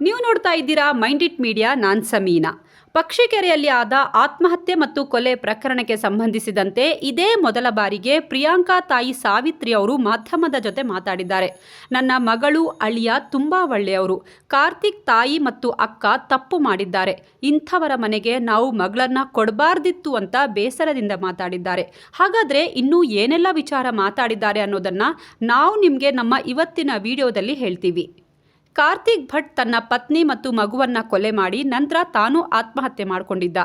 ನೀವು ನೋಡ್ತಾ ಇದ್ದೀರಾ ಮೈಂಡ್ ಇಟ್ ಮೀಡಿಯಾ, ನಾನ್ ಸಮೀನಾ. ಪಕ್ಷಿಕೆರೆಯಲ್ಲಿ ಆದ ಆತ್ಮಹತ್ಯೆ ಮತ್ತು ಕೊಲೆ ಪ್ರಕರಣಕ್ಕೆ ಸಂಬಂಧಿಸಿದಂತೆ ಇದೇ ಮೊದಲ ಬಾರಿಗೆ ಪ್ರಿಯಾಂಕಾ ತಾಯಿ ಸಾವಿತ್ರಿ ಅವರು ಮಾಧ್ಯಮದ ಜೊತೆ ಮಾತಾಡಿದ್ದಾರೆ. ನನ್ನ ಮಗಳು ಅಳಿಯ ತುಂಬ ಒಳ್ಳೆಯವರು. ಕಾರ್ತಿಕ್ ತಾಯಿ ಮತ್ತು ಅಕ್ಕ ತಪ್ಪು ಮಾಡಿದ್ದಾರೆ. ಇಂಥವರ ಮನೆಗೆ ನಾವು ಮಗಳನ್ನ ಕೊಡಬಾರ್ದಿತ್ತು ಅಂತ ಬೇಸರದಿಂದ ಮಾತಾಡಿದ್ದಾರೆ. ಹಾಗಾದರೆ ಇನ್ನೂ ಏನೆಲ್ಲ ವಿಚಾರ ಮಾತಾಡಿದ್ದಾರೆ ಅನ್ನೋದನ್ನು ನಾವು ನಿಮಗೆ ನಮ್ಮ ಇವತ್ತಿನ ವಿಡಿಯೋದಲ್ಲಿ ಹೇಳ್ತೀವಿ. ಕಾರ್ತಿಕ್ ಭಟ್ ತನ್ನ ಪತ್ನಿ ಮತ್ತು ಮಗುವನ್ನ ಕೊಲೆ ಮಾಡಿ ನಂತರ ತಾನು ಆತ್ಮಹತ್ಯೆ ಮಾಡಿಕೊಂಡಿದ್ದ.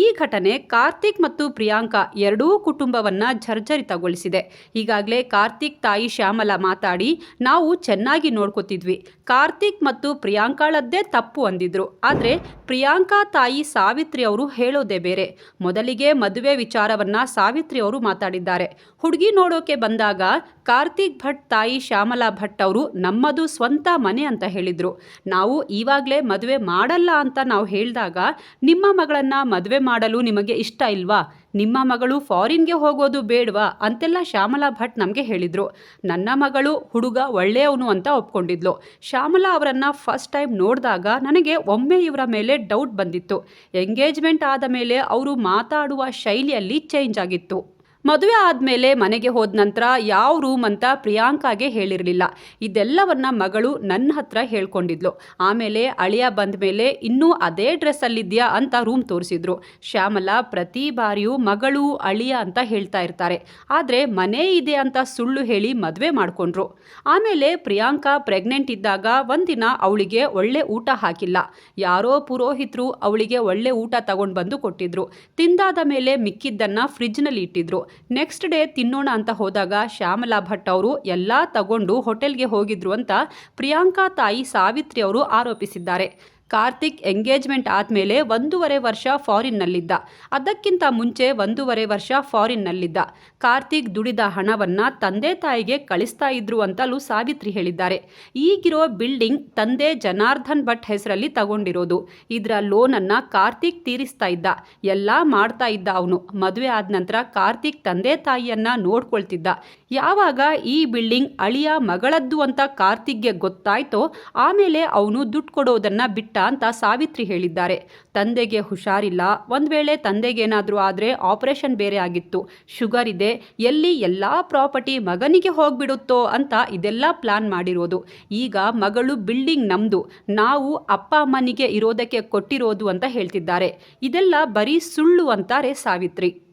ಈ ಘಟನೆ ಕಾರ್ತಿಕ್ ಮತ್ತು ಪ್ರಿಯಾಂಕಾ ಎರಡೂ ಕುಟುಂಬವನ್ನ ಜರ್ಜರಿತಗೊಳಿಸಿದೆ. ಈಗಾಗಲೇ ಕಾರ್ತಿಕ್ ತಾಯಿ ಶ್ಯಾಮಲ ಮಾತಾಡಿ, ನಾವು ಚೆನ್ನಾಗಿ ನೋಡ್ಕೋತಿದ್ವಿ. ಕಾರ್ತಿಕ್ ಮತ್ತು ಪ್ರಿಯಾಂಕಾಳದ್ದೇ ತಪ್ಪು ಅಂದಿದ್ರು. ಆದರೆ ಪ್ರಿಯಾಂಕಾ ತಾಯಿ ಸಾವಿತ್ರಿ ಅವರು ಹೇಳೋದೇ ಬೇರೆ. ಮೊದಲಿಗೆ ಮದುವೆ ವಿಚಾರವನ್ನ ಸಾವಿತ್ರಿ ಅವರು ಮಾತಾಡಿದ್ದಾರೆ. ಹುಡುಗಿ ನೋಡೋಕೆ ಬಂದಾಗ ಕಾರ್ತಿಕ್ ಭಟ್ ತಾಯಿ ಶ್ಯಾಮಲಾ ಭಟ್ ಅವರು ನಮ್ಮದು ಸ್ವಂತ ಮನೆ ಅಂತ ಹೇಳಿದರು. ನಾವು ಈವಾಗಲೇ ಮದುವೆ ಮಾಡಲ್ಲ ಅಂತ ನಾವು ಹೇಳಿದಾಗ ನಿಮ್ಮ ಮಗಳನ್ನು ಮದುವೆ ಮಾಡಲು ನಿಮಗೆ ಇಷ್ಟ ಇಲ್ವಾ? ನಿಮ್ಮ ಮಗಳು ಫಾರಿನ್ಗೆ ಹೋಗೋದು ಬೇಡವಾ? ಅಂತೆಲ್ಲ ಶ್ಯಾಮಲಾ ಭಟ್ ನಮಗೆ ಹೇಳಿದರು. ನನ್ನ ಮಗಳು ಹುಡುಗ ಒಳ್ಳೆಯವನು ಅಂತ ಒಪ್ಕೊಂಡಿದ್ಲು. ಶ್ಯಾಮಲಾ ಅವರನ್ನು ಫಸ್ಟ್ ಟೈಮ್ ನೋಡಿದಾಗ ನನಗೆ ಒಮ್ಮೆ ಇವರ ಮೇಲೆ ಡೌಟ್ ಬಂದಿತ್ತು. ಎಂಗೇಜ್ಮೆಂಟ್ ಆದ ಮೇಲೆ ಅವರು ಮಾತಾಡುವ ಶೈಲಿಯಲ್ಲಿ ಚೇಂಜ್ ಆಗಿತ್ತು. ಮದುವೆ ಆದಮೇಲೆ ಮನೆಗೆ ಹೋದ ನಂತರ ಯಾವ ರೂಮ್ ಅಂತ ಪ್ರಿಯಾಂಕಾಗೆ ಹೇಳಿರಲಿಲ್ಲ. ಇದೆಲ್ಲವನ್ನ ಮಗಳು ನನ್ನ ಹತ್ರ ಹೇಳ್ಕೊಂಡಿದ್ಲು. ಆಮೇಲೆ ಅಳಿಯ ಬಂದ ಮೇಲೆ ಇನ್ನೂ ಅದೇ ಡ್ರೆಸ್ಸಲ್ಲಿದೆಯಾ ಅಂತ ರೂಮ್ ತೋರಿಸಿದ್ರು. ಶ್ಯಾಮಲ ಪ್ರತಿ ಬಾರಿಯೂ ಮಗಳು ಅಳಿಯ ಅಂತ ಹೇಳ್ತಾ ಇರ್ತಾರೆ. ಆದರೆ ಮನೆ ಇದೆ ಅಂತ ಸುಳ್ಳು ಹೇಳಿ ಮದುವೆ ಮಾಡಿಕೊಂಡ್ರು. ಆಮೇಲೆ ಪ್ರಿಯಾಂಕಾ ಪ್ರೆಗ್ನೆಂಟ್ ಇದ್ದಾಗ ಒಂದಿನ ಅವಳಿಗೆ ಒಳ್ಳೆ ಊಟ ಹಾಕಿಲ್ಲ. ಯಾರೋ ಪುರೋಹಿತರು ಅವಳಿಗೆ ಒಳ್ಳೆ ಊಟ ತಗೊಂಡು ಬಂದು ಕೊಟ್ಟಿದ್ರು. ತಿಂದಾದ ಮೇಲೆ ಮಿಕ್ಕಿದ್ದನ್ನು ಫ್ರಿಜ್ನಲ್ಲಿ ಇಟ್ಟಿದ್ರು. ನೆಕ್ಸ್ಟ್ ಡೇ ತಿನ್ನೋಣ ಅಂತ ಹೋದಾಗ ಶ್ಯಾಮಲಾ ಭಟ್ ಅವರು ಎಲ್ಲ ತಗೊಂಡು ಹೋಟೆಲ್ಗೆ ಹೋಗಿದ್ರು ಅಂತ ಪ್ರಿಯಾಂಕಾ ತಾಯಿ ಸಾವಿತ್ರಿ ಅವರು ಆರೋಪಿಸಿದ್ದಾರೆ. ಕಾರ್ತಿಕ್ ಎಂಗೇಜ್ಮೆಂಟ್ ಆದಮೇಲೆ ಒಂದೂವರೆ ವರ್ಷ ಫಾರಿನ್ನಲ್ಲಿದ್ದ. ಅದಕ್ಕಿಂತ ಮುಂಚೆ ಒಂದೂವರೆ ವರ್ಷ ಫಾರಿನ್ನಲ್ಲಿದ್ದ. ಕಾರ್ತಿಕ್ ದುಡಿದ ಹಣವನ್ನು ತಂದೆ ತಾಯಿಗೆ ಕಳಿಸ್ತಾ ಇದ್ರು ಅಂತಲೂ ಸಾವಿತ್ರಿ ಹೇಳಿದ್ದಾರೆ. ಈಗಿರೋ ಬಿಲ್ಡಿಂಗ್ ತಂದೆ ಜನಾರ್ದನ್ ಭಟ್ ಹೆಸರಲ್ಲಿ ತಗೊಂಡಿರೋದು. ಇದರ ಲೋನನ್ನು ಕಾರ್ತಿಕ್ ತೀರಿಸ್ತಾ ಇದ್ದ. ಎಲ್ಲ ಮಾಡ್ತಾ ಇದ್ದ ಅವನು. ಮದುವೆ ಆದ ನಂತರ ಕಾರ್ತಿಕ್ ತಂದೆ ತಾಯಿಯನ್ನ ನೋಡ್ಕೊಳ್ತಿದ್ದ. ಯಾವಾಗ ಈ ಬಿಲ್ಡಿಂಗ್ ಅಳಿಯ ಮಗಳದ್ದು ಅಂತ ಕಾರ್ತಿಕ್ಗೆ ಗೊತ್ತಾಯ್ತೋ ಆಮೇಲೆ ಅವನು ದುಡ್ಡು ಕೊಡೋದನ್ನು ಬಿಟ್ಟ. ಅಂತ ಸಾವಿತ್ರಿ ಹೇಳಿದ್ದಾರೆ. ತಂದೆಗೆ ಹುಷಾರಿಲ್ಲ. ಒಂದು ವೇಳೆ ತಂದೆಗೇನಾದರೂ ಆದರೆ ಆಪರೇಷನ್ ಬೇರೆ ಆಗಿತ್ತು. ಶುಗರ್ ಇದೆ. ಎಲ್ಲಿ ಎಲ್ಲ ಪ್ರಾಪರ್ಟಿ ಮಗನಿಗೆ ಹೋಗ್ಬಿಡುತ್ತೋ ಅಂತ ಇದೆಲ್ಲ ಪ್ಲಾನ್ ಮಾಡಿರೋದು. ಈಗ ಮಗಳು ಬಿಲ್ಡಿಂಗ್ ನಮ್ಮದು ನಾವು ಅಪ್ಪ ಅಮ್ಮನಿಗೆ ಇರೋದಕ್ಕೆ ಕೊಟ್ಟಿರೋದು ಅಂತ ಹೇಳ್ತಿದ್ದಾರೆ. ಇದೆಲ್ಲ ಬರೀ ಸುಳ್ಳು ಅಂತಾರೆ ಸಾವಿತ್ರಿ.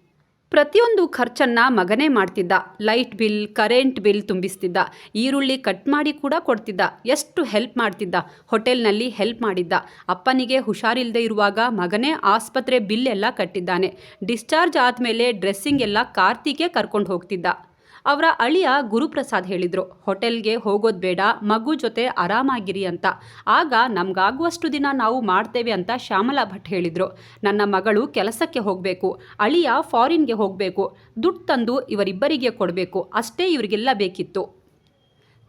ಪ್ರತಿಯೊಂದು ಖರ್ಚನ್ನ ಮಗನೇ ಮಾಡ್ತಿದ್ದ. ಲೈಟ್ ಬಿಲ್, ಕರೆಂಟ್ ಬಿಲ್ ತುಂಬಿಸ್ತಿದ್ದ. ಈರುಳ್ಳಿ ಕಟ್ ಮಾಡಿ ಕೂಡ ಕೊಡ್ತಿದ್ದ. ಎಷ್ಟು ಹೆಲ್ಪ್ ಮಾಡ್ತಿದ್ದ. ಹೋಟೆಲ್ನಲ್ಲಿ ಹೆಲ್ಪ್ ಮಾಡಿದ್ದ. ಅಪ್ಪನಿಗೆ ಹುಷಾರಿಲ್ಲದೆ ಇರುವಾಗ ಮಗನೇ ಆಸ್ಪತ್ರೆ ಬಿಲ್ ಎಲ್ಲ ಕಟ್ಟಿದ್ದಾನೆ. ಡಿಸ್ಚಾರ್ಜ್ ಆದಮೇಲೆ ಡ್ರೆಸ್ಸಿಂಗ್ ಎಲ್ಲ ಕಾರ್ತಿಗೆ ಕರ್ಕೊಂಡು ಹೋಗ್ತಿದ್ದ. ಅವರ ಅಳಿಯ ಗುರುಪ್ರಸಾದ್ ಹೇಳಿದರು, ಹೋಟೆಲ್ಗೆ ಹೋಗೋದು ಬೇಡ, ಮಗು ಜೊತೆ ಆರಾಮಾಗಿರಿ ಅಂತ. ಆಗ ನಮಗಾಗುವಷ್ಟು ದಿನ ನಾವು ಮಾಡ್ತೇವೆ ಅಂತ ಶ್ಯಾಮಲಾ ಭಟ್ ಹೇಳಿದರು. ನನ್ನ ಮಗಳು ಕೆಲಸಕ್ಕೆ ಹೋಗಬೇಕು, ಅಳಿಯ ಫಾರಿನ್ಗೆ ಹೋಗಬೇಕು, ದುಡ್ಡು ತಂದು ಇವರಿಬ್ಬರಿಗೆ ಕೊಡಬೇಕು, ಅಷ್ಟೇ ಇವರಿಗೆಲ್ಲ ಬೇಕಿತ್ತು.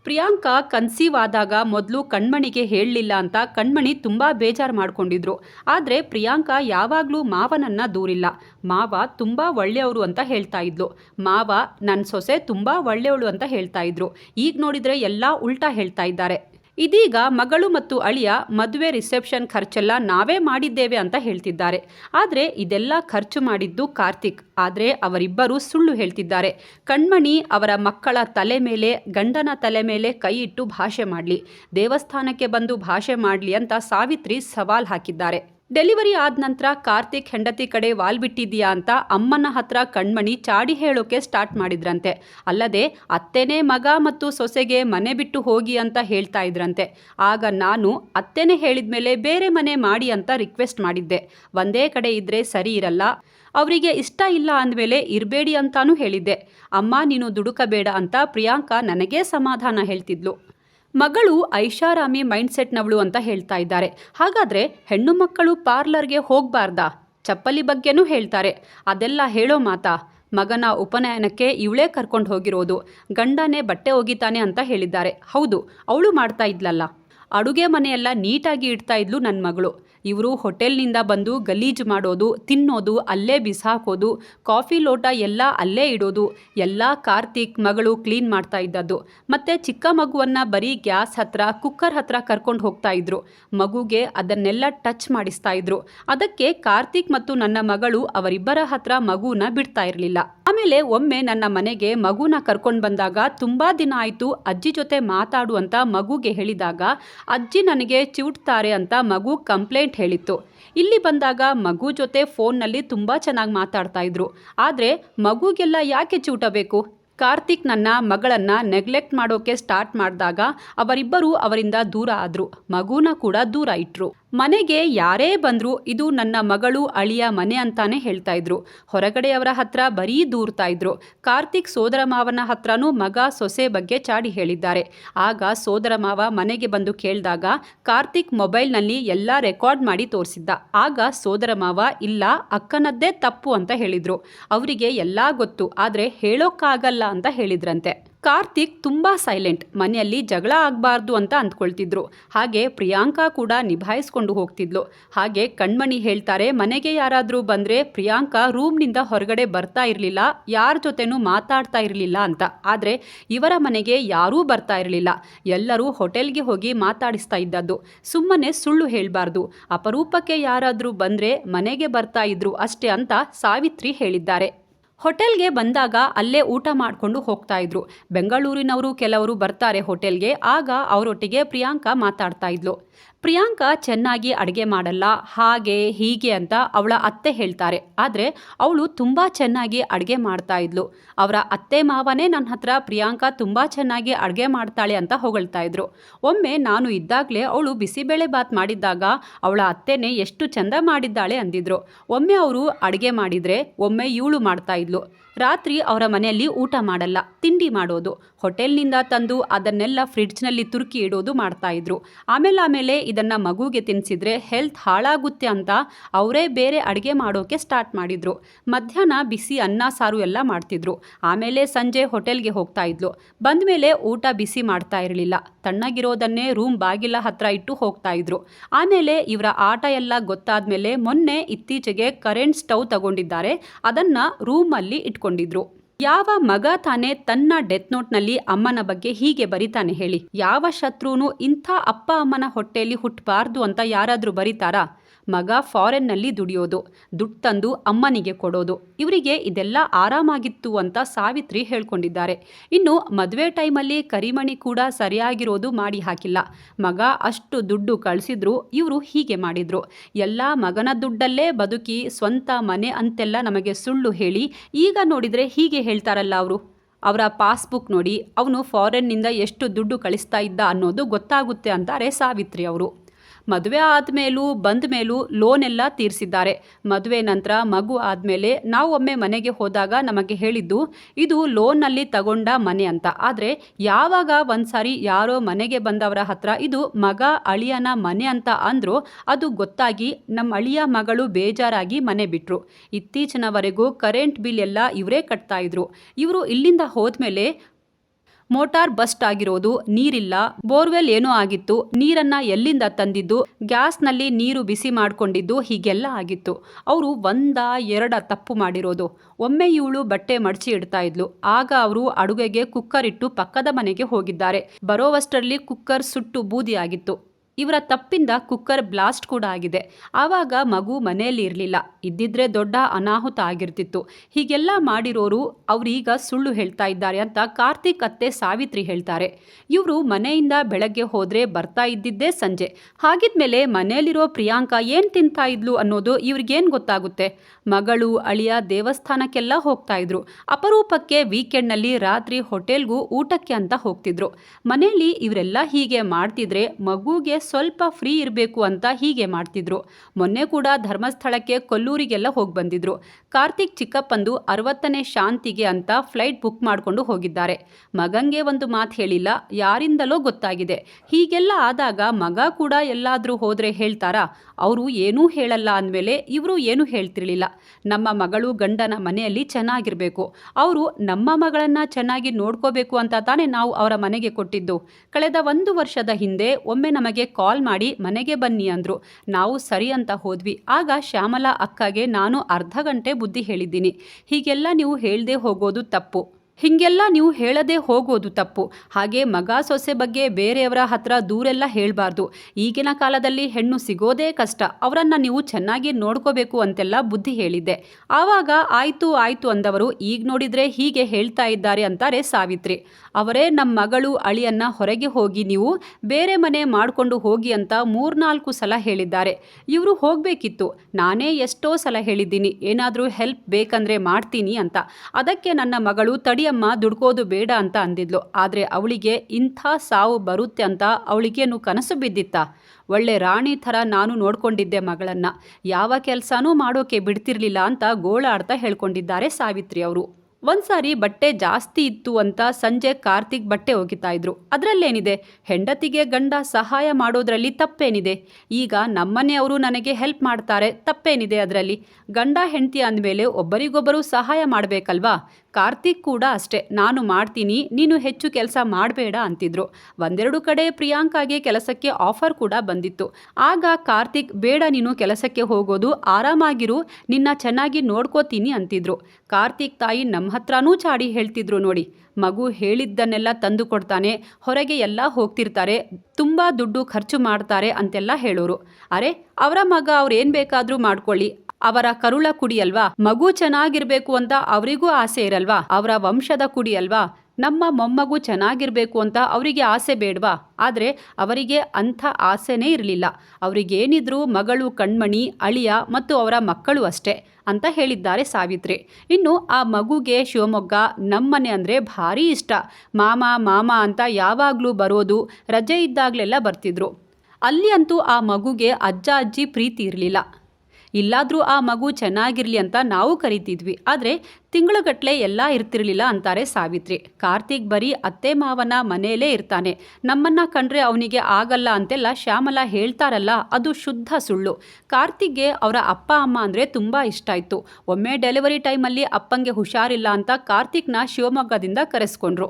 ಪ್ರಿಯಾಂಕಾ ಕನ್ಸೀವ್ ಆದಾಗ ಮೊದಲು ಕಣ್ಮಣಿಗೆ ಹೇಳಲಿಲ್ಲ ಅಂತ ಕಣ್ಮಣಿ ತುಂಬ ಬೇಜಾರು ಮಾಡಿಕೊಂಡಿದ್ರು. ಆದರೆ ಪ್ರಿಯಾಂಕಾ ಯಾವಾಗಲೂ ಮಾವನನ್ನ ದೂರಿಲ್ಲ. ಮಾವ ತುಂಬ ಒಳ್ಳೆಯವರು ಅಂತ ಹೇಳ್ತಾ ಇದ್ಲು. ಮಾವ ನನ್ನ ಸೊಸೆ ತುಂಬ ಒಳ್ಳೆಯವಳು ಅಂತ ಹೇಳ್ತಾ ಇದ್ರು. ಈಗ ನೋಡಿದರೆ ಎಲ್ಲ ಉಲ್ಟಾ ಹೇಳ್ತಾ ಇದ್ದಾರೆ. ಇದೀಗ ಮಗಳು ಮತ್ತು ಅಳಿಯ ಮದುವೆ ರಿಸೆಪ್ಷನ್ ಖರ್ಚೆಲ್ಲ ನಾವೇ ಮಾಡಿದ್ದೇವೆ ಅಂತ ಹೇಳ್ತಿದ್ದಾರೆ. ಆದರೆ ಇದೆಲ್ಲ ಖರ್ಚು ಮಾಡಿದ್ದು ಕಾರ್ತಿಕ್. ಆದರೆ ಅವರಿಬ್ಬರು ಸುಳ್ಳು ಹೇಳ್ತಿದ್ದಾರೆ. ಕಣ್ಮಣಿ ಅವರ ಮಕ್ಕಳ ತಲೆ ಮೇಲೆ, ಗಂಡನ ತಲೆ ಮೇಲೆ ಕೈ ಇಟ್ಟು ಭಾಷೆ ಮಾಡಲಿ. ದೇವಸ್ಥಾನಕ್ಕೆ ಬಂದು ಭಾಷೆ ಮಾಡಲಿ ಅಂತ ಸಾವಿತ್ರಿ ಸವಾಲ್ ಹಾಕಿದ್ದಾರೆ. ಡೆಲಿವರಿ ಆದ ನಂತರ ಕಾರ್ತಿಕ್ ಹೆಂಡತಿ ಕಡೆ ವಾಲ್ ಬಿಟ್ಟಿದ್ದೀಯಾ ಅಂತ ಅಮ್ಮನ ಹತ್ರ ಕಣ್ಮಣಿ ಚಾಡಿ ಹೇಳೋಕೆ ಸ್ಟಾರ್ಟ್ ಮಾಡಿದ್ರಂತೆ. ಅಲ್ಲದೆ, ಅತ್ತೆನೇ ಮಗ ಮತ್ತು ಸೊಸೆಗೆ ಮನೆ ಬಿಟ್ಟು ಹೋಗಿ ಅಂತ ಹೇಳ್ತಾ ಇದ್ರಂತೆ. ಆಗ ನಾನು, ಅತ್ತೆನೇ ಹೇಳಿದ ಮೇಲೆ ಬೇರೆ ಮನೆ ಮಾಡಿ ಅಂತ ರಿಕ್ವೆಸ್ಟ್ ಮಾಡಿದ್ದೆ. ಒಂದೇ ಕಡೆ ಇದ್ದರೆ ಸರಿ ಇರಲ್ಲ. ಅವರಿಗೆ ಇಷ್ಟ ಇಲ್ಲ ಅಂದಮೇಲೆ ಇರಬೇಡಿ ಅಂತಾನೂ ಹೇಳಿದ್ದೆ. ಅಮ್ಮ, ನೀನು ದುಡುಕಬೇಡ ಅಂತ ಪ್ರಿಯಾಂಕಾ ನನಗೇ ಸಮಾಧಾನ ಹೇಳ್ತಿದ್ಲು. ಮಗಳು ಐಷಾರಾಮಿ ಮೈಂಡ್ಸೆಟ್ನವಳು ಅಂತ ಹೇಳ್ತಾ ಇದ್ದಾರೆ. ಹಾಗಾದರೆ ಹೆಣ್ಣು ಮಕ್ಕಳು ಪಾರ್ಲರ್ಗೆ ಹೋಗಬಾರ್ದಾ? ಚಪ್ಪಲಿ ಬಗ್ಗೆನೂ ಹೇಳ್ತಾರೆ. ಅದೆಲ್ಲ ಹೇಳೋ ಮಾತಾ? ಮಗನ ಉಪನಯನಕ್ಕೆ ಇವಳೇ ಕರ್ಕೊಂಡು ಹೋಗಿರೋದು. ಗಂಡನೇ ಬಟ್ಟೆ ಒಗಿತಾನೆ ಅಂತ ಹೇಳಿದ್ದಾರೆ. ಹೌದು, ಅವಳು ಮಾಡ್ತಾ ಇದ್ಲಲ್ಲ. ಅಡುಗೆ ಮನೆಯೆಲ್ಲ ನೀಟಾಗಿ ಇಡ್ತಾ ಇದ್ಲು ನನ್ನ ಮಗಳು. ಇವರು ಹೋಟೆಲ್ನಿಂದ ಬಂದು ಗಲೀಜು ಮಾಡೋದು, ತಿನ್ನೋದು, ಅಲ್ಲೇ ಬಿಸಾಕೋದು, ಕಾಫಿ ಲೋಟ ಎಲ್ಲ ಅಲ್ಲೇ ಇಡೋದು, ಎಲ್ಲ ಕಾರ್ತಿಕ್ ಮಗಳು ಕ್ಲೀನ್ ಮಾಡ್ತಾ ಇದ್ದದ್ದು. ಮತ್ತೆ ಚಿಕ್ಕ ಮಗುವನ್ನ ಬರೀ ಗ್ಯಾಸ್ ಹತ್ರ, ಕುಕ್ಕರ್ ಹತ್ರ ಕರ್ಕೊಂಡು ಹೋಗ್ತಾ ಇದ್ರು. ಮಗುಗೆ ಅದನ್ನೆಲ್ಲ ಟಚ್ ಮಾಡಿಸ್ತಾ ಇದ್ರು. ಅದಕ್ಕೆ ಕಾರ್ತಿಕ್ ಮತ್ತು ನನ್ನ ಮಗಳು ಅವರಿಬ್ಬರ ಹತ್ರ ಮಗುನ ಬಿಡ್ತಾ ಇರಲಿಲ್ಲ. ಆಮೇಲೆ ಒಮ್ಮೆ ನನ್ನ ಮನೆಗೆ ಮಗುನ ಕರ್ಕೊಂಡು ಬಂದಾಗ ತುಂಬಾ ದಿನ ಆಯ್ತು, ಅಜ್ಜಿ ಜೊತೆ ಮಾತಾಡು ಅಂತ ಮಗುಗೆ ಹೇಳಿದಾಗ, ಅಜ್ಜಿ ನನಗೆ ಚಿವುಟ್ತಾರೆ ಅಂತ ಮಗು ಕಂಪ್ಲೇಂಟ್ ಹೇಳಿತ್ತು. ಇಲ್ಲಿ ಬಂದಾಗ ಮಗು ಜೊತೆ ಫೋನ್ನಲ್ಲಿ ತುಂಬ ಚೆನ್ನಾಗಿ ಮಾತಾಡ್ತಾ ಇದ್ರು. ಆದರೆ ಮಗುಗೆಲ್ಲ ಯಾಕೆ ಚೂಟಬೇಕು ಕಾರ್ತಿಕ್ ನನ್ನ ಮಗಳನ್ನು ನೆಗ್ಲೆಕ್ಟ್ ಮಾಡೋಕೆ ಸ್ಟಾರ್ಟ್ ಮಾಡಿದಾಗ ಅವರಿಬ್ಬರು ಅವರಿಂದ ದೂರ ಆದರು. ಮಗುನ ಕೂಡ ದೂರ ಇಟ್ರು. ಮನೆಗೆ ಯಾರೇ ಬಂದರೂ ಇದು ನನ್ನ ಮಗಳು ಅಳಿಯ ಮನೆ ಅಂತಾನೆ ಹೇಳ್ತಾ ಇದ್ರು. ಹೊರಗಡೆಯವರ ಹತ್ರ ಬರೀ ದೂರ್ತಾ ಇದ್ರು. ಕಾರ್ತಿಕ್ ಸೋದರ ಮಾವನ ಹತ್ರನೂ ಮಗ ಸೊಸೆ ಬಗ್ಗೆ ಚಾಡಿ ಹೇಳಿದ್ದಾರೆ. ಆಗ ಸೋದರ ಮಾವ ಮನೆಗೆ ಬಂದು ಕೇಳಿದಾಗ ಕಾರ್ತಿಕ್ ಮೊಬೈಲ್ನಲ್ಲಿ ಎಲ್ಲ ರೆಕಾರ್ಡ್ ಮಾಡಿ ತೋರಿಸಿದ್ದ. ಆಗ ಸೋದರ ಮಾವ, ಇಲ್ಲ, ಅಕ್ಕನದ್ದೇ ತಪ್ಪು ಅಂತ ಹೇಳಿದ್ರು. ಅವರಿಗೆ ಎಲ್ಲ ಗೊತ್ತು, ಆದರೆ ಹೇಳೋಕ್ಕಾಗಲ್ಲ ಅಂತ ಹೇಳಿದ್ರಂತೆ. ಕಾರ್ತಿಕ್ ತುಂಬ ಸೈಲೆಂಟ್ ಮನೆಯಲ್ಲಿ ಜಗಳ ಆಗಬಾರ್ದು ಅಂತ ಅಂದ್ಕೊಳ್ತಿದ್ರು. ಹಾಗೆ ಪ್ರಿಯಾಂಕಾ ಕೂಡ ನಿಭಾಯಿಸ್ಕೊಂಡು ಹೋಗ್ತಿದ್ಲು. ಹಾಗೆ ಕಣ್ಮಣಿ ಹೇಳ್ತಾರೆ, ಮನೆಗೆ ಯಾರಾದರೂ ಬಂದರೆ ಪ್ರಿಯಾಂಕಾ ರೂಮ್ನಿಂದ ಹೊರಗಡೆ ಬರ್ತಾ ಇರಲಿಲ್ಲ, ಯಾರ ಜೊತೆನೂ ಮಾತಾಡ್ತಾ ಇರಲಿಲ್ಲ ಅಂತ. ಆದರೆ ಇವರ ಮನೆಗೆ ಯಾರೂ ಬರ್ತಾ ಇರಲಿಲ್ಲ. ಎಲ್ಲರೂ ಹೋಟೆಲ್ಗೆ ಹೋಗಿ ಮಾತಾಡಿಸ್ತಾ ಇದ್ದದ್ದು. ಸುಮ್ಮನೆ ಸುಳ್ಳು ಹೇಳಬಾರ್ದು. ಅಪರೂಪಕ್ಕೆ ಯಾರಾದರೂ ಬಂದರೆ ಮನೆಗೆ ಬರ್ತಾ ಇದ್ರು ಅಷ್ಟೇ ಅಂತ ಸಾವಿತ್ರಿ ಹೇಳಿದ್ದಾರೆ. ಹೋಟೆಲ್ಗೆ ಬಂದಾಗ ಅಲ್ಲೇ ಊಟ ಮಾಡಿಕೊಂಡು ಹೋಗ್ತಾ ಇದ್ರು. ಬೆಂಗಳೂರಿನವರು ಕೆಲವರು ಬರ್ತಾರೆ ಹೋಟೆಲ್ಗೆ, ಆಗ ಅವರೊಟ್ಟಿಗೆ ಪ್ರಿಯಾಂಕಾ ಮಾತಾಡ್ತಾ ಇದ್ಲು. ಪ್ರಿಯಾಂಕಾ ಚೆನ್ನಾಗಿ ಅಡುಗೆ ಮಾಡಲ್ಲ, ಹಾಗೆ, ಹೀಗೆ ಅಂತ ಅವಳ ಅತ್ತೆ ಹೇಳ್ತಾರೆ. ಆದರೆ ಅವಳು ತುಂಬ ಚೆನ್ನಾಗಿ ಅಡುಗೆ ಮಾಡ್ತಾ ಇದ್ಲು. ಅವರ ಅತ್ತೆ ಮಾವನೇ ನನ್ನ ಹತ್ರ ಪ್ರಿಯಾಂಕಾ ತುಂಬ ಚೆನ್ನಾಗಿ ಅಡುಗೆ ಮಾಡ್ತಾಳೆ ಅಂತ ಹೊಗಳ್ತಾ ಇದ್ರು. ಒಮ್ಮೆ ನಾನು ಇದ್ದಾಗಲೇ ಅವಳು ಬಿಸಿಬೇಳೆ ಬಾತ್ ಮಾಡಿದ್ದಾಗ ಅವಳ ಅತ್ತೆನೇ ಎಷ್ಟು ಚಂದ ಮಾಡಿದ್ದಾಳೆ ಅಂದಿದ್ರು. ಒಮ್ಮೆ ಅವರು ಅಡುಗೆ ಮಾಡಿದರೆ ಒಮ್ಮೆ ಇವಳು ಮಾಡ್ತಾ ಇದ್ಲು. ರಾತ್ರಿ ಅವರ ಮನೆಯಲ್ಲಿ ಊಟ ಮಾಡಲ್ಲ, ತಿಂಡಿ ಮಾಡೋದು. ಹೋಟೆಲ್ನಿಂದ ತಂದು ಅದನ್ನೆಲ್ಲ ಫ್ರಿಡ್ಜ್ನಲ್ಲಿ ತುರುಕಿ ಇಡೋದು ಮಾಡ್ತಾ ಇದ್ರು. ಆಮೇಲೆ ಆಮೇಲೆ ಇದನ್ನ ಮಗುಗೆ ತಿನ್ನಿಸಿದ್ರೆ ಹೆಲ್ತ್ ಹಾಳಾಗುತ್ತೆ ಅಂತ ಅವರೇ ಬೇರೆ ಅಡುಗೆ ಮಾಡೋಕೆ ಸ್ಟಾರ್ಟ್ ಮಾಡಿದ್ರು. ಮಧ್ಯಾಹ್ನ ಬಿಸಿ ಅನ್ನ, ಸಾರು ಎಲ್ಲ ಮಾಡ್ತಿದ್ರು. ಆಮೇಲೆ ಸಂಜೆ ಹೋಟೆಲ್ಗೆ ಹೋಗ್ತಾ ಇದ್ಲು. ಬಂದ ಮೇಲೆ ಊಟ ಬಿಸಿ ಮಾಡ್ತಾ ಇರಲಿಲ್ಲ. ತಣ್ಣಗಿರೋದನ್ನೇ ರೂಮ್ ಬಾಗಿಲ ಹತ್ರ ಇಟ್ಟು ಹೋಗ್ತಾ ಇದ್ರು. ಆಮೇಲೆ ಇವರ ಆಟ ಎಲ್ಲ ಗೊತ್ತಾದ ಮೇಲೆ ಮೊನ್ನೆ ಇತ್ತೀಚೆಗೆ ಕರೆಂಟ್ ಸ್ಟವ್ ತಗೊಂಡಿದ್ದಾರೆ. ಅದನ್ನ ರೂಮಲ್ಲಿ ಇಟ್ಕೊಂಡಿದ್ರು. ಯಾವ ಮಗ ತಾನೇ ತನ್ನ ಡೆತ್ ನೋಟ್ನಲ್ಲಿ ಅಮ್ಮನ ಬಗ್ಗೆ ಹೀಗೆ ಬರಿತಾನೆ ಹೇಳಿ? ಯಾವ ಶತ್ರುನು ಇಂಥ ಅಪ್ಪ ಅಮ್ಮನ ಹೊಟ್ಟೆಯಲ್ಲಿ ಹುಟ್ಟಬಾರ್ದು ಅಂತ ಯಾರಾದರೂ ಬರೀತಾರಾ? ಮಗ ಫಾರೆನ್ನಲ್ಲಿ ದುಡಿಯೋದು, ದುಡ್ಡು ತಂದು ಅಮ್ಮನಿಗೆ ಕೊಡೋದು, ಇವರಿಗೆ ಇದೆಲ್ಲ ಆರಾಮಾಗಿತ್ತು ಅಂತ ಸಾವಿತ್ರಿ ಹೇಳ್ಕೊಂಡಿದ್ದಾರೆ. ಇನ್ನು ಮದುವೆ ಟೈಮಲ್ಲಿ ಕರಿಮಣಿ ಕೂಡ ಸರಿಯಾಗಿರೋದು ಮಾಡಿ ಹಾಕಿಲ್ಲ. ಮಗ ಅಷ್ಟು ದುಡ್ಡು ಕಳಿಸಿದ್ರು, ಇವರು ಹೀಗೆ ಮಾಡಿದ್ರು. ಎಲ್ಲ ಮಗನ ದುಡ್ಡಲ್ಲೇ ಬದುಕಿ ಸ್ವಂತ ಮನೆ ಅಂತೆಲ್ಲ ನಮಗೆ ಸುಳ್ಳು ಹೇಳಿ, ಈಗ ನೋಡಿದರೆ ಹೀಗೆ ಹೇಳ್ತಾರಲ್ಲ ಅವರು. ಅವರ ಪಾಸ್ಬುಕ್ ನೋಡಿ, ಅವನು ಫಾರೆನ್ನಿಂದ ಎಷ್ಟು ದುಡ್ಡು ಕಳಿಸ್ತಾ ಇದ್ದ ಅನ್ನೋದು ಗೊತ್ತಾಗುತ್ತೆ ಅಂತಾರೆ ಸಾವಿತ್ರಿ ಅವರು. ಮದುವೆ ಆದಮೇಲೂ ಬಂದ ಮೇಲೂ ಲೋನ್ ಎಲ್ಲ ತೀರಿಸಿದ್ದಾರೆ. ಮದುವೆ ನಂತರ ಮಗು ಆದಮೇಲೆ ನಾವು ಒಮ್ಮೆ ಮನೆಗೆ ಹೋದಾಗ ನಮಗೆ ಹೇಳಿದ್ದು, ಇದು ಲೋನ್ನಲ್ಲಿ ತಗೊಂಡ ಮನೆ ಅಂತ. ಆದರೆ ಯಾವಾಗ ಒಂದ್ಸಾರಿ ಯಾರೋ ಮನೆಗೆ ಬಂದವರ ಹತ್ರ ಇದು ಮಗ ಅಳಿಯನ ಮನೆ ಅಂತ ಅಂದ್ರು, ಅದು ಗೊತ್ತಾಗಿ ನಮ್ಮ ಅಳಿಯ ಮಗಳು ಬೇಜಾರಾಗಿ ಮನೆ ಬಿಟ್ಟರು ಇತ್ತೀಚಿನವರೆಗೂ ಕರೆಂಟ್ ಬಿಲ್ ಎಲ್ಲ ಇವರೇ ಕಟ್ತಾ ಇದ್ರು. ಇವರು ಇಲ್ಲಿಂದ ಹೋದ್ಮೇಲೆ ಮೋಟಾರ್ ಬಸ್ಟ್ ಆಗಿರೋದು ನೀರಿಲ್ಲ. ಬೋರ್ವೆಲ್ ಏನೋ ಆಗಿತ್ತು. ನೀರನ್ನ ಎಲ್ಲಿಂದ ತಂದಿದ್ದು? ಗ್ಯಾಸ್ನಲ್ಲಿ ನೀರು ಬಿಸಿ ಮಾಡ್ಕೊಂಡಿದ್ದು ಹೀಗೆಲ್ಲ ಆಗಿತ್ತು. ಅವರು ಒಂದ ಎರಡ ತಪ್ಪು ಮಾಡಿರೋದು. ಒಮ್ಮೆ ಇವಳು ಬಟ್ಟೆ ಮಡಚಿ ಇಡ್ತಾ ಇದ್ಲು. ಆಗ ಅವರು ಅಡುಗೆಗೆ ಕುಕ್ಕರ್ ಇಟ್ಟು ಪಕ್ಕದ ಮನೆಗೆ ಹೋಗಿದ್ದಾರೆ. ಬರೋವಷ್ಟರಲ್ಲಿ ಕುಕ್ಕರ್ ಸುಟ್ಟು ಬೂದಿ ಆಗಿತ್ತು ಇವರ ತಪ್ಪಿಂದ ಕುಕ್ಕರ್ ಬ್ಲಾಸ್ಟ್ ಕೂಡ ಆಗಿದೆ. ಆವಾಗ ಮಗು ಮನೆಯಲ್ಲಿ ಇರಲಿಲ್ಲ. ಇದ್ದಿದ್ರೆ ದೊಡ್ಡ ಅನಾಹುತ ಆಗಿರ್ತಿತ್ತು. ಹೀಗೆಲ್ಲ ಮಾಡಿರೋರು ಅವರೀಗ ಸುಳ್ಳು ಹೇಳ್ತಾ ಇದ್ದಾರೆ ಅಂತ ಕಾರ್ತಿಕ್ ಅತ್ತೆ ಸಾವಿತ್ರಿ ಹೇಳ್ತಾರೆ. ಇವರು ಮನೆಯಿಂದ ಬೆಳಗ್ಗೆ ಹೋದರೆ ಬರ್ತಾ ಇದ್ದಿದ್ದೇ ಸಂಜೆ. ಹಾಗಿದ್ಮೇಲೆ ಮನೆಯಲ್ಲಿರೋ ಪ್ರಿಯಾಂಕಾ ಏನು ತಿಂತಾ ಇದ್ಲು ಅನ್ನೋದು ಇವ್ರಿಗೇನು ಗೊತ್ತಾಗುತ್ತೆ? ಮಗಳು ಅಳಿಯ ದೇವಸ್ಥಾನಕ್ಕೆಲ್ಲ ಹೋಗ್ತಾ ಇದ್ರು. ಅಪರೂಪಕ್ಕೆ ವೀಕೆಂಡ್ನಲ್ಲಿ ರಾತ್ರಿ ಹೋಟೆಲ್ಗೂ ಊಟಕ್ಕೆ ಅಂತ ಹೋಗ್ತಿದ್ರು. ಮನೆಯಲ್ಲಿ ಇವರೆಲ್ಲ ಹೀಗೆ ಮಾಡ್ತಿದ್ರೆ ಮಗುಗೆ ಸ್ವಲ್ಪ ಫ್ರೀ ಇರಬೇಕು ಅಂತ ಹೀಗೆ ಮಾಡ್ತಿದ್ರು. ಮೊನ್ನೆ ಕೂಡ ಧರ್ಮಸ್ಥಳಕ್ಕೆ ಕೊಲ್ಲೂರಿಗೆಲ್ಲ ಹೋಗಿ ಬಂದಿದ್ರು. ಕಾರ್ತಿಕ್ ಚಿಕ್ಕಪ್ಪಂದು ಅರವತ್ತನೇ ಶಾಂತಿಗೆ ಅಂತ ಫ್ಲೈಟ್ ಬುಕ್ ಮಾಡಿಕೊಂಡು ಹೋಗಿದ್ದಾರೆ. ಮಗಂಗೆ ಒಂದು ಮಾತು ಹೇಳಿಲ್ಲ, ಯಾರಿಂದಲೋ ಗೊತ್ತಾಗಿದೆ. ಹೀಗೆಲ್ಲ ಆದಾಗ ಮಗ ಕೂಡ ಎಲ್ಲಾದರೂ ಹೋದರೆ ಹೇಳ್ತಾರಾ? ಅವರು ಏನೂ ಹೇಳಲ್ಲ ಅಂದಮೇಲೆ ಇವರು ಏನೂ ಹೇಳ್ತಿರ್ಲಿಲ್ಲ. ನಮ್ಮ ಮಗಳು ಗಂಡನ ಮನೆಯಲ್ಲಿ ಚೆನ್ನಾಗಿರಬೇಕು. ಅವರು ನಮ್ಮ ಮಗಳನ್ನು ಚೆನ್ನಾಗಿ ನೋಡ್ಕೋಬೇಕು ಅಂತ ತಾನೇ ನಾವು ಅವರ ಮನೆಗೆ ಕೊಟ್ಟಿದ್ದು. ಕಳೆದ ಒಂದು ವರ್ಷದ ಹಿಂದೆ ಒಮ್ಮೆ ನಮಗೆ ಕಾಲ್ ಮಾಡಿ ಮನೆಗೆ ಬನ್ನಿ ಅಂದರು. ನಾವು ಸರಿ ಅಂತ ಹೋದ್ವಿ. ಆಗ ಶ್ಯಾಮಲಾ ಅಕ್ಕಗೆ ನಾನು ಅರ್ಧ ಗಂಟೆ ಬುದ್ಧಿ ಹೇಳಿದ್ದೀನಿ. ಹೀಗೆಲ್ಲ ನೀವು ಹೇಳದೆ ಹೋಗೋದು ತಪ್ಪು. ಹೀಗೆಲ್ಲ ನೀವು ಹೇಳದೆ ಹೋಗೋದು ತಪ್ಪು. ಹಾಗೆ ಮಗ ಸೊಸೆ ಬಗ್ಗೆ ಬೇರೆಯವರ ಹತ್ರ ದೂರೆಲ್ಲ ಹೇಳಬಾರ್ದು. ಈಗಿನ ಕಾಲದಲ್ಲಿ ಹೆಣ್ಣು ಸಿಗೋದೇ ಕಷ್ಟ. ಅವರನ್ನು ನೀವು ಚೆನ್ನಾಗಿ ನೋಡ್ಕೋಬೇಕು ಅಂತೆಲ್ಲ ಬುದ್ಧಿ ಹೇಳಿದ್ದೆ. ಆವಾಗ ಆಯಿತು ಆಯಿತು ಅಂದವರು ಈಗ ನೋಡಿದರೆ ಹೀಗೆ ಹೇಳ್ತಾ ಇದ್ದಾರೆ ಅಂತಾರೆ ಸಾವಿತ್ರಿ. ಅವರೇ ನಮ್ಮ ಮಗಳು ಅಳಿಯನ್ನ ಹೊರಗೆ ಹೋಗಿ ನೀವು ಬೇರೆ ಮನೆ ಮಾಡಿಕೊಂಡು ಹೋಗಿ ಅಂತ ಮೂರ್ನಾಲ್ಕು ಸಲ ಹೇಳಿದ್ದಾರೆ. ಇವರು ಹೋಗಬೇಕಿತ್ತು. ನಾನೇ ಎಷ್ಟೋ ಸಲ ಹೇಳಿದ್ದೀನಿ. ಏನಾದರೂ ಹೆಲ್ಪ್ ಬೇಕಂದ್ರೆ ಮಾಡ್ತೀನಿ ಅಂತ. ಅದಕ್ಕೆ ನನ್ನ ಮಗಳು ತಡಿಯಮ್ಮ ದುಡ್ಕೋದು ಬೇಡ ಅಂತ ಅಂದಿದ್ಲು. ಆದರೆ ಅವಳಿಗೆ ಇಂಥ ಸಾವು ಬರುತ್ತೆ ಅಂತ ಅವಳಿಗೇನು ಕನಸು ಬಿದ್ದಿತ್ತಾ? ಒಳ್ಳೆ ರಾಣಿ ಥರ ನಾನು ನೋಡ್ಕೊಂಡಿದ್ದೆ ಮಗಳನ್ನ. ಯಾವ ಕೆಲಸನೂ ಮಾಡೋಕೆ ಬಿಡ್ತಿರ್ಲಿಲ್ಲ ಅಂತ ಗೋಳಾಡ್ತಾ ಹೇಳ್ಕೊಂಡಿದ್ದಾರೆ ಸಾವಿತ್ರಿ ಅವರು. ಒಂದ್ಸಾರಿ ಬಟ್ಟೆ ಜಾಸ್ತಿ ಇತ್ತು ಅಂತ ಸಂಜೆ ಕಾರ್ತಿಕ್ ಬಟ್ಟೆ ಒಗಿತಾ ಇದ್ರು. ಅದರಲ್ಲೇನಿದೆ? ಹೆಂಡತಿಗೆ ಗಂಡ ಸಹಾಯ ಮಾಡೋದ್ರಲ್ಲಿ ತಪ್ಪೇನಿದೆ? ಈಗ ನಮ್ಮನೆಯವರು ನನಗೆ ಹೆಲ್ಪ್ ಮಾಡ್ತಾರೆ, ತಪ್ಪೇನಿದೆ ಅದರಲ್ಲಿ? ಗಂಡ ಹೆಂಡತಿ ಅಂದಮೇಲೆ ಒಬ್ಬರಿಗೊಬ್ಬರು ಸಹಾಯ ಮಾಡಬೇಕಲ್ವಾ? ಕಾರ್ತಿಕ್ ಕೂಡ ಅಷ್ಟೇ, ನಾನು ಮಾಡ್ತೀನಿ, ನೀನು ಹೆಚ್ಚು ಕೆಲಸ ಮಾಡಬೇಡ ಅಂತಿದ್ರು. ಒಂದೆರಡು ಕಡೆ ಪ್ರಿಯಾಂಕಾಗೆ ಕೆಲಸಕ್ಕೆ ಆಫರ್ ಕೂಡ ಬಂದಿತ್ತು. ಆಗ ಕಾರ್ತಿಕ್, ಬೇಡ ನೀನು ಕೆಲಸಕ್ಕೆ ಹೋಗೋದು, ಆರಾಮಾಗಿರು, ನಿನ್ನ ಚೆನ್ನಾಗಿ ನೋಡ್ಕೋತೀನಿ ಅಂತಿದ್ರು. ಕಾರ್ತಿಕ್ ತಾಯಿ ನಮ್ಮ ಹತ್ರನೂ ಚಾಡಿ ಹೇಳ್ತಿದ್ರು ನೋಡಿ. ಮಗು ಹೇಳಿದ್ದನ್ನೆಲ್ಲ ತಂದು ಕೊಡ್ತಾನೆ, ಹೊರಗೆ ಎಲ್ಲ ಹೋಗ್ತಿರ್ತಾರೆ, ತುಂಬ ದುಡ್ಡು ಖರ್ಚು ಮಾಡ್ತಾರೆ ಅಂತೆಲ್ಲ ಹೇಳೋರು. ಅರೆ, ಅವರ ಮಗ ಅವ್ರು ಏನು ಬೇಕಾದರೂ ಮಾಡ್ಕೊಳ್ಳಿ ಅವರ ಕರುಳ ಕುಡಿ ಅಲ್ವಾ ಮಗು ಚೆನ್ನಾಗಿರ್ಬೇಕು ಅಂತ ಅವರಿಗೂ ಆಸೆ ಇರಲ್ವಾ? ಅವರ ವಂಶದ ಕುಡಿ ಅಲ್ವಾ ನಮ್ಮ ಮೊಮ್ಮಗು ಚೆನ್ನಾಗಿರ್ಬೇಕು ಅಂತ ಅವರಿಗೆ ಆಸೆ ಬೇಡವಾ? ಆದರೆ ಅವರಿಗೆ ಅಂಥ ಆಸೆನೇ ಇರಲಿಲ್ಲ. ಅವರಿಗೇನಿದ್ರು ಮಗಳು, ಕಣ್ಮಣಿ, ಅಳಿಯ ಮತ್ತು ಅವರ ಮಕ್ಕಳು ಅಷ್ಟೇ ಅಂತ ಹೇಳಿದ್ದಾರೆ ಸಾವಿತ್ರಿ. ಇನ್ನು ಆ ಮಗುಗೆ ಶಿವಮೊಗ್ಗ, ನಮ್ಮನೆ ಅಂದರೆ ಭಾರಿ ಇಷ್ಟ. ಮಾಮ ಮಾಮ ಅಂತ ಯಾವಾಗಲೂ ಬರೋದು, ರಜೆ ಇದ್ದಾಗಲೆಲ್ಲ ಬರ್ತಿದ್ರು. ಅಲ್ಲಿ ಅಂತೂ ಆ ಮಗುಗೆ ಅಜ್ಜ, ಅಜ್ಜಿ ಪ್ರೀತಿ ಇರಲಿಲ್ಲ. ಇಲ್ಲಾದರೂ ಆ ಮಗು ಚೆನ್ನಾಗಿರಲಿ ಅಂತ ನಾವು ಕರಿತಿದ್ವಿ. ಆದರೆ ತಿಂಗಳುಗಟ್ಟಲೆ ಎಲ್ಲ ಇರ್ತಿರಲಿಲ್ಲ ಅಂತಾರೆ ಸಾವಿತ್ರಿ. ಕಾರ್ತಿಕ್ ಬರೀ ಅತ್ತೆ ಮಾವನ ಮನೆಯಲ್ಲೇ ಇರ್ತಾನೆ. ನಮ್ಮನ್ನ ಕಂಡ್ರೆ ಅವನಿಗೆ ಆಗಲ್ಲ ಅಂತೆಲ್ಲ ಶ್ಯಾಮಲ ಹೇಳ್ತಾರಲ್ಲ, ಅದು ಶುದ್ಧ ಸುಳ್ಳು. ಕಾರ್ತಿಕ್ಗೆ ಅವರ ಅಪ್ಪ, ಅಮ್ಮ ಅಂದರೆ ತುಂಬ ಇಷ್ಟ ಇತ್ತು ಒಮ್ಮೆ ಡೆಲಿವರಿ ಟೈಮಲ್ಲಿ ಅಪ್ಪಂಗೆ ಹುಷಾರಿಲ್ಲ ಅಂತ ಕಾರ್ತಿಕ್ನ ಶಿವಮೊಗ್ಗದಿಂದ ಕರೆಸ್ಕೊಂಡ್ರು.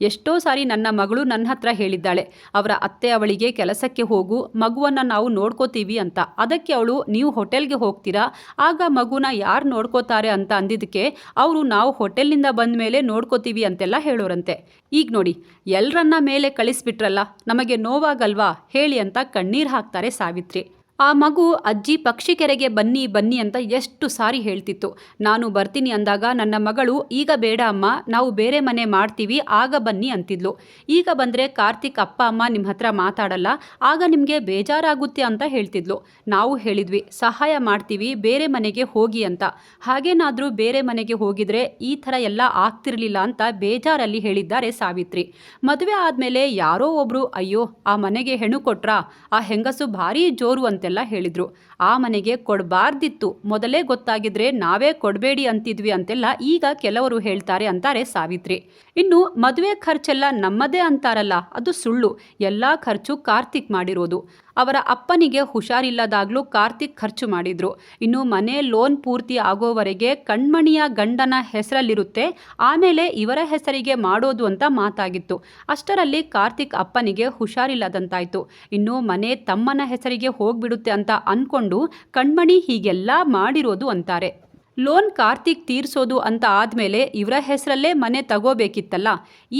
ಎಷ್ಟೋ ಸಾರಿ ನನ್ನ ಮಗಳು ನನ್ನ ಹತ್ರ ಹೇಳಿದ್ದಾಳೆ, ಅವರ ಅತ್ತೆ ಅವಳಿಗೆ ಕೆಲಸಕ್ಕೆ ಹೋಗು, ಮಗುವನ್ನು ನಾವು ನೋಡ್ಕೋತೀವಿ ಅಂತ. ಅದಕ್ಕೆ ಅವಳು, ನೀವು ಹೋಟೆಲ್ಗೆ ಹೋಗ್ತೀರಾ? ಆಗ ಮಗುನ ಯಾರು ನೋಡ್ಕೋತಾರೆ ಅಂತ ಅಂದಿದ್ದಕ್ಕೆ ಅವರು ನಾವು ಹೋಟೆಲ್ನಿಂದ ಬಂದ ಮೇಲೆ ನೋಡ್ಕೋತೀವಿ ಅಂತೆಲ್ಲ ಹೇಳೋರಂತೆ. ಈಗ ನೋಡಿ ಎಲ್ಲರನ್ನ ಮೇಲೆ ಕಳಿಸ್ಬಿಟ್ರಲ್ಲ, ನಮಗೆ ನೋವಾಗಲ್ವಾ? ಹೇಳಿ ಅಂತ ಕಣ್ಣೀರು ಹಾಕ್ತಾರೆ ಸಾವಿತ್ರಿ. ಆ ಮಗು ಅಜ್ಜಿ ಪಕ್ಷಿ ಕೆರೆಗೆ ಬನ್ನಿ ಬನ್ನಿ ಅಂತ ಎಷ್ಟು ಸಾರಿ ಹೇಳ್ತಿತ್ತು. ನಾನು ಬರ್ತೀನಿ ಅಂದಾಗ ನನ್ನ ಮಗಳು, ಈಗ ಬೇಡ ಅಮ್ಮ, ನಾವು ಬೇರೆ ಮನೆ ಮಾಡ್ತೀವಿ, ಆಗ ಬನ್ನಿ ಅಂತಿದ್ಲು. ಈಗ ಬಂದರೆ ಕಾರ್ತಿಕ್ ಅಪ್ಪ, ಅಮ್ಮ ನಿಮ್ಮ ಹತ್ರ ಮಾತಾಡಲ್ಲ, ಆಗ ನಿಮಗೆ ಬೇಜಾರಾಗುತ್ತೆ ಅಂತ ಹೇಳ್ತಿದ್ಲು. ನಾವು ಹೇಳಿದ್ವಿ, ಸಹಾಯ ಮಾಡ್ತೀವಿ, ಬೇರೆ ಮನೆಗೆ ಹೋಗಿ ಅಂತ. ಹಾಗೇನಾದರೂ ಬೇರೆ ಮನೆಗೆ ಹೋಗಿದ್ರೆ ಈ ಥರ ಎಲ್ಲ ಆಗ್ತಿರಲಿಲ್ಲ ಅಂತ ಬೇಜಾರಲ್ಲಿ ಹೇಳಿದ್ದಾರೆ ಸಾವಿತ್ರಿ. ಮದುವೆ ಆದಮೇಲೆ ಯಾರೋ ಒಬ್ಬರು ಅಯ್ಯೋ, ಆ ಮನೆಗೆ ಹೆಣು ಕೊಟ್ರಾ? ಆ ಹೆಂಗಸು ಭಾರಿ ಜೋರು ಅಂತೆಲ್ಲ ಹೇಳಿದ್ರು. ಆ ಮನೆಗೆ ಕೊಡಬಾರ್ದಿತ್ತು. ಮೊದಲೇ ಗೊತ್ತಾಗಿದ್ರೆ ನಾವೇ ಕೊಡಬೇಡಿ ಅಂತಿದ್ವಿ ಅಂತೆಲ್ಲ ಈಗ ಕೆಲವರು ಹೇಳ್ತಾರೆ ಅಂತಾರೆ ಸಾವಿತ್ರಿ. ಇನ್ನು ಮದುವೆ ಖರ್ಚೆಲ್ಲ ನಮ್ಮದೇ ಅಂತಾರಲ್ಲ, ಅದು ಸುಳ್ಳು. ಎಲ್ಲ ಖರ್ಚು ಕಾರ್ತಿಕ್ ಮಾಡಿರೋದು. ಅವರ ಅಪ್ಪನಿಗೆ ಹುಷಾರಿಲ್ಲದಾಗ್ಲೂ ಕಾರ್ತಿಕ್ ಖರ್ಚು ಮಾಡಿದ್ರು. ಇನ್ನು ಮನೆ ಲೋನ್ ಪೂರ್ತಿ ಆಗೋವರೆಗೆ ಕಣ್ಮಣಿಯ ಗಂಡನ ಹೆಸರಲ್ಲಿರುತ್ತೆ. ಆಮೇಲೆ ಇವರ ಹೆಸರಿಗೆ ಮಾಡೋದು ಅಂತ ಮಾತಾಗಿತ್ತು. ಅಷ್ಟರಲ್ಲಿ ಕಾರ್ತಿಕ್ ಅಪ್ಪನಿಗೆ ಹುಷಾರಿಲ್ಲದಂತಾಯ್ತು. ಇನ್ನು ಮನೆ ತಮ್ಮನ ಹೆಸರಿಗೆ ಹೋಗ್ಬಿಡುತ್ತೆ ಅಂತ ಅನ್ಕೊಂಡು ಕಣ್ಮಣಿ ಹೀಗೆಲ್ಲ ಮಾಡಿರೋದು ಅಂತಾರೆ. ಲೋನ್ ಕಾರ್ತಿಕ್ ತೀರ್ಸೋದು ಅಂತ ಆದಮೇಲೆ ಇವರ ಹೆಸರಲ್ಲೇ ಮನೆ ತಗೋಬೇಕಿತ್ತಲ್ಲ.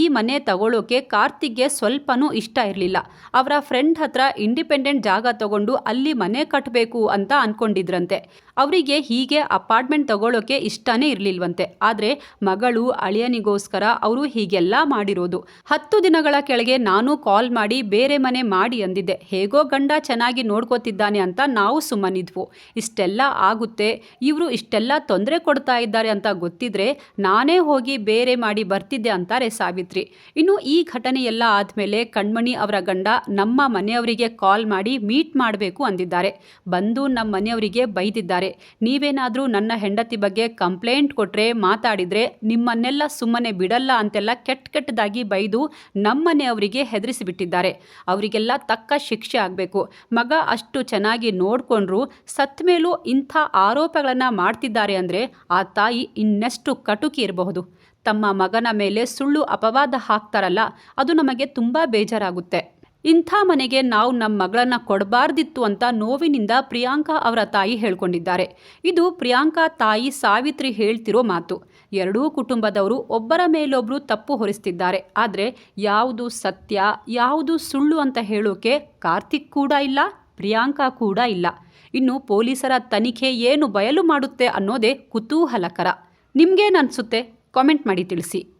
ಈ ಮನೆ ತಗೊಳ್ಳೋಕೆ ಕಾರ್ತಿಕ್ಗೆ ಸ್ವಲ್ಪನೂ ಇಷ್ಟ ಇರಲಿಲ್ಲ. ಅವರ ಫ್ರೆಂಡ್ ಹತ್ರ ಇಂಡಿಪೆಂಡೆಂಟ್ ಜಾಗ ತಗೊಂಡು ಅಲ್ಲಿ ಮನೆ ಕಟ್ಟಬೇಕು ಅಂತ ಅಂದ್ಕೊಂಡಿದ್ರಂತೆ ಅವರಿಗೆ ಹೀಗೆ ಅಪಾರ್ಟ್ಮೆಂಟ್ ತಗೊಳ್ಳೋಕೆ ಇಷ್ಟನೇ ಇರಲಿಲ್ವಂತೆ. ಆದರೆ ಮಗಳು ಅಳಿಯನಿಗೋಸ್ಕರ ಅವರು ಹೀಗೆಲ್ಲ ಮಾಡಿರೋದು. ಹತ್ತು ದಿನಗಳ ಕೆಳಗೆ ನಾನು ಕಾಲ್ ಮಾಡಿ ಬೇರೆ ಮನೆ ಮಾಡಿ ಅಂದಿದ್ದೆ. ಹೇಗೋ ಗಂಡ ಚೆನ್ನಾಗಿ ನೋಡ್ಕೋತಿದ್ದಾನೆ ಅಂತ ನಾವು ಸುಮ್ಮನಿದ್ವು. ಇಷ್ಟೆಲ್ಲ ಆಗುತ್ತೆ, ಇವರು ಇಷ್ಟೆಲ್ಲ ತೊಂದರೆ ಕೊಡ್ತಾ ಇದ್ದಾರೆ ಅಂತ ಗೊತ್ತಿದ್ರೆ ನಾನೇ ಹೋಗಿ ಬೇರೆ ಮಾಡಿ ಬರ್ತಿದ್ದೆ ಅಂತಾರೆ ಸಾವಿತ್ರಿ. ಇನ್ನು ಈ ಘಟನೆ ಎಲ್ಲ ಆದಮೇಲೆ ಕಣ್ಮಣಿ ಅವರ ಗಂಡ ನಮ್ಮ ಮನೆಯವರಿಗೆ ಕಾಲ್ ಮಾಡಿ ಮೀಟ್ ಮಾಡಬೇಕು ಅಂದಿದ್ದಾರೆ. ಬಂದು ನಮ್ಮ ಮನೆಯವರಿಗೆ ಬೈದಿದ್ದಾರೆ. ನೀವೇನಾದರೂ ನನ್ನ ಹೆಂಡತಿ ಬಗ್ಗೆ ಕಂಪ್ಲೇಂಟ್ ಕೊಟ್ಟರೆ ಮಾತಾಡಿದರೆ ನಿಮ್ಮನ್ನೆಲ್ಲ ಸುಮ್ಮನೆ ಬಿಡಲ್ಲ ಅಂತೆಲ್ಲ ಕೆಟ್ಟ ಕೆಟ್ಟದಾಗಿ ಬೈದು ನಮ್ಮ ಮನೆಯವರಿಗೆ ಹೆದರಿಸಿಬಿಟ್ಟಿದ್ದಾರೆ. ಅವರಿಗೆಲ್ಲ ತಕ್ಕ ಶಿಕ್ಷೆ ಆಗಬೇಕು. ಮಗ ಅಷ್ಟು ಚೆನ್ನಾಗಿ ನೋಡಿಕೊಂಡ್ರು ಸತ್ತ ಮೇಲೂ ಇಂಥ ಆರೋಪಗಳನ್ನು ಮಾಡ್ತಿದ್ದಾರೆ ಅಂದರೆ ಆ ತಾಯಿ ಇನ್ನೆಷ್ಟು ಕಟುಕಿ ಇರಬಹುದು. ತಮ್ಮ ಮಗನ ಮೇಲೆ ಸುಳ್ಳು ಅಪವಾದ ಹಾಕ್ತಾರಲ್ಲ, ಅದು ನಮಗೆ ತುಂಬ ಬೇಜಾರಾಗುತ್ತೆ. ಇಂಥ ಮನೆಗೆ ನಾವು ನಮ್ಮ ಮಗಳನ್ನ ಕೊಡಬಾರ್ದಿತ್ತು ಅಂತ ನೋವಿನಿಂದ ಪ್ರಿಯಾಂಕಾ ಅವರ ತಾಯಿ ಹೇಳ್ಕೊಂಡಿದ್ದಾರೆ. ಇದು ಪ್ರಿಯಾಂಕಾ ತಾಯಿ ಸಾವಿತ್ರಿ ಹೇಳ್ತಿರೋ ಮಾತು. ಎರಡೂ ಕುಟುಂಬದವರು ಒಬ್ಬರ ಮೇಲೊಬ್ಬರು ತಪ್ಪು ಹೊರಿಸ್ತಿದ್ದಾರೆ. ಆದರೆ ಯಾವುದು ಸತ್ಯ, ಯಾವುದು ಸುಳ್ಳು ಅಂತ ಹೇಳೋಕೆ ಕಾರ್ತಿಕ್ ಕೂಡ ಇಲ್ಲ, ಪ್ರಿಯಾಂಕಾ ಕೂಡ ಇಲ್ಲ. ಇನ್ನು ಪೊಲೀಸರ ತನಿಖೆ ಏನು ಬಯಲು ಮಾಡುತ್ತೆ ಅನ್ನೋದೇ ಕುತೂಹಲಕರ. ನಿಮಗೇನು ಅನಿಸುತ್ತೆ? ಕಾಮೆಂಟ್ ಮಾಡಿ ತಿಳಿಸಿ.